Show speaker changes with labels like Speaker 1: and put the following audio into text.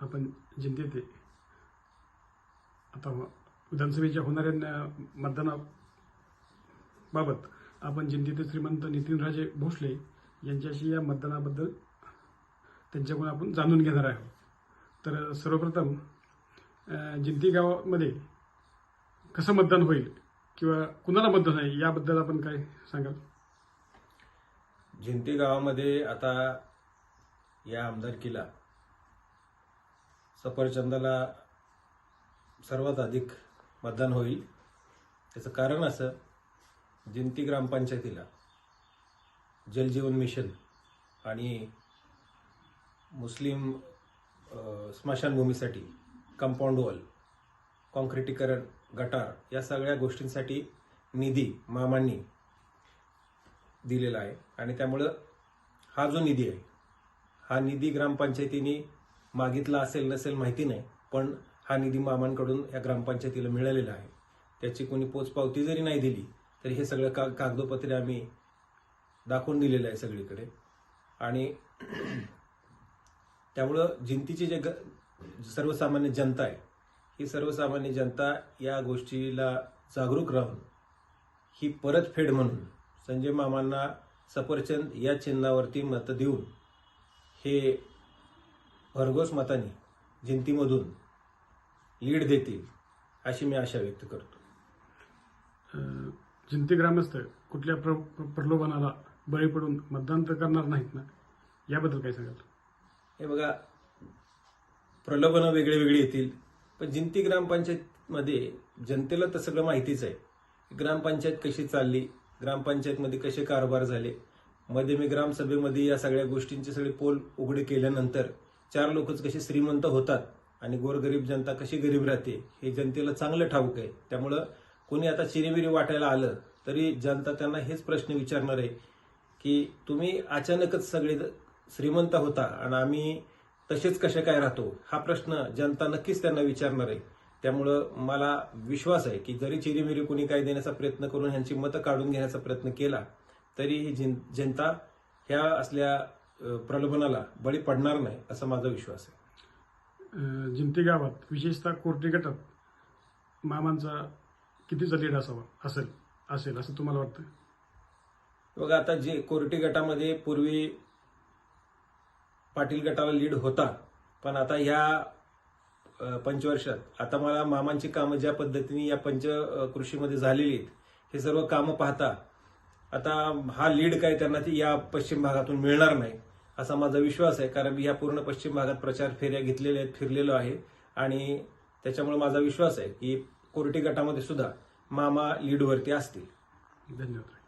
Speaker 1: आपण जिंतीत आता विधानसभेच्या होणाऱ्या मतदानाबाबत आपण जिंतीते श्रीमंत नितीनराजे भोसले यांच्याशी या मतदानाबद्दल त्यांच्याकडून आपण जाणून घेणार आहोत. तर सर्वप्रथम जिंती गावामध्ये कसं मतदान होईल किंवा कुणाला मतदान आहे याबद्दल आपण काय सांगाल?
Speaker 2: जिंती गावामध्ये आता या आमदारकीला सफरचंदाला सर्वात अधिक मतदान होईल. त्याचं कारण असं जिंती ग्रामपंचायतीला जलजीवन मिशन आणि मुस्लिम स्मशानभूमीसाठी कंपाऊंड वॉल कॉन्क्रिटीकरण गटार या सगळ्या गोष्टींसाठी निधी मामांनी दिलेला आहे. आणि त्यामुळं हा जो निधी आहे हा निधी ग्रामपंचायतीने मागितला असेल नसेल माहिती नाही पण हा निधी मामांकडून या ग्रामपंचायतीला मिळालेला आहे. त्याची कोणी पोचपावती जरी नाही दिली तरी हे सगळं का कागदोपत्रे आम्ही दाखवून दिलेलं आहे सगळीकडे. आणि त्यामुळं जिंतीची जे ग- सर्वसामान्य जनता आहे ही सर्वसामान्य जनता या गोष्टीला जागरूक राहून ही परतफेड म्हणून संजय मामांना सफरचंद या चिन्हावरती मतं देऊन हे भरघोस मताने जिंतीमधून लीड देतील अशी मी आशा व्यक्त करतो.
Speaker 1: जिंती ग्रामस्थ कुठल्या प्र प्र- प्रलोभनाला बळी पडून मतदान तर करणार नाहीत ना? याबद्दल काय सांगाल?
Speaker 2: हे बघा प्रलोभनं वेगळे वेगळी येतील पण जिंती ग्रामपंचायतमध्ये जनतेला तर सगळं माहितीच आहे. ग्रामपंचायत कशी चालली ग्रामपंचायतमध्ये कसे कारभार झाले मध्ये मी ग्रामसभेमध्ये या सगळ्या गोष्टींचे सगळे पोल उघडे केल्यानंतर चार लोकच कसे श्रीमंत होतात आणि गोरगरीब जनता कशी गरीब राहते हे जनतेला चांगलं ठाऊक आहे. त्यामुळं कोणी आता चिरेबिरी वाटायला आलं तरी जनता त्यांना हेच प्रश्न विचारणार आहे की तुम्ही अचानकच सगळे श्रीमंत होता आणि आम्ही तसेच कसे काय राहतो हा प्रश्न जनता नक्कीच त्यांना विचारणार आहे. त्यामुळं मला विश्वास आहे की जरी चिरीमिरी कोणी काय देण्याचा प्रयत्न करून ह्यांची मतं काढून घेण्याचा प्रयत्न केला तरी ही जनता ह्या असल्या प्रलोभनाला बळी पडणार नाही असा माझा विश्वास आहे.
Speaker 1: जिंती गावात विशेषतः कोर्टी गटात मामांचा कितीचा लीड असावा असेल असेल असं तुम्हाला वाटतं
Speaker 2: बघा आता जे कोर्टी गटामध्ये पूर्वी पाटील गटाला लीड होता पण आता ह्या पंचवर्षात आता मला मामांची कामं ज्या पद्धतीने या पंच कृषीमध्ये झालेली आहेत हे सर्व कामं पाहता आता हा लीड काय त्यांना ती या पश्चिम भागातून मिळणार नाही. असा माझा विश्वास आहे कारण मी या पूर्ण पश्चिम भागात प्रचार फेऱ्या घेतलेल्या आहेत फिरलेलो आहे. आणि त्याच्यामुळे माझा विश्वास आहे की कोर्टी गटामध्ये सुद्धा मामा लीडवरती असतील.
Speaker 1: धन्यवाद.